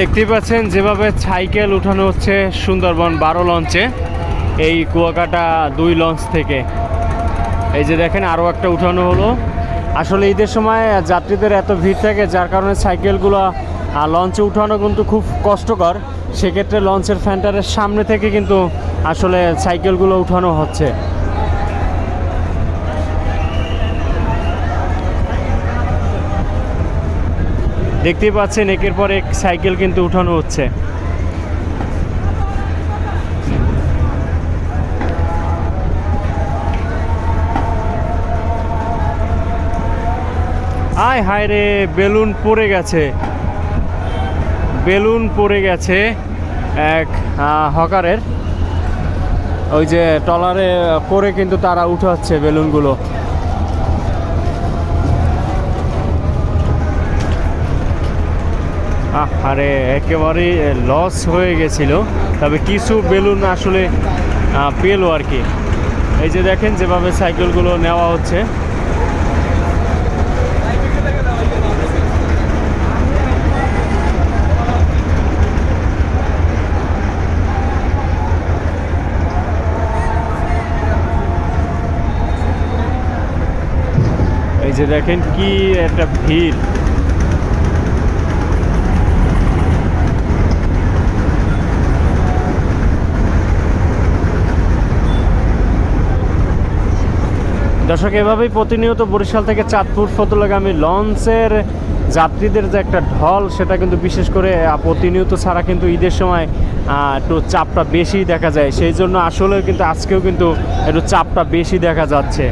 দেখতেই পাচ্ছেন যেভাবে সাইকেল উঠানো হচ্ছে সুন্দরবন বারো লঞ্চে। এই কুয়াকাটা দুই লঞ্চ থেকে। এই যে দেখেন, আরও একটা উঠানো হলো। আসলে ঈদের সময় যাত্রীদের এত ভিড় থাকে, যার কারণে সাইকেলগুলো লঞ্চে উঠানো কিন্তু খুব কষ্টকর। সেক্ষেত্রে লঞ্চের ফ্যান্টারের সামনে থেকে কিন্তু আসলে সাইকেলগুলো উঠানো হচ্ছে। দেখতেই পাচ্ছেন, একের পর এক সাইকেল কিন্তু উঠানো হচ্ছে। আয় হায় রে, বেলুন পড়ে গেছে। বেলুন পড়ে গেছে এক হকারের। ওই যে টলারে করে কিন্তু তারা উঠাচ্ছে বেলুনগুলো। আরে একেবারেই লস হয়ে গেছিল। তবে কিছু বেলুন আসলে পেল আর কি। এই যে দেখেন যেভাবে সাইকেলগুলো নেওয়া হচ্ছে। এই যে দেখেন কি একটা ভিড়। দর্শক, এভাবেই প্রতিনিয়ত বরিশাল থেকে চাঁদপুর ফতুল্লাগামী লঞ্চের যাত্রীদের যে একটা ঢল, সেটা কিন্তু বিশেষ করে প্রতিনিয়ত ছাড়া কিন্তু ঈদের সময় একটু চাপটা বেশি দেখা যায়। সেই জন্য আসলেও কিন্তু, আজকেও কিন্তু একটু চাপটা বেশি দেখা যাচ্ছে।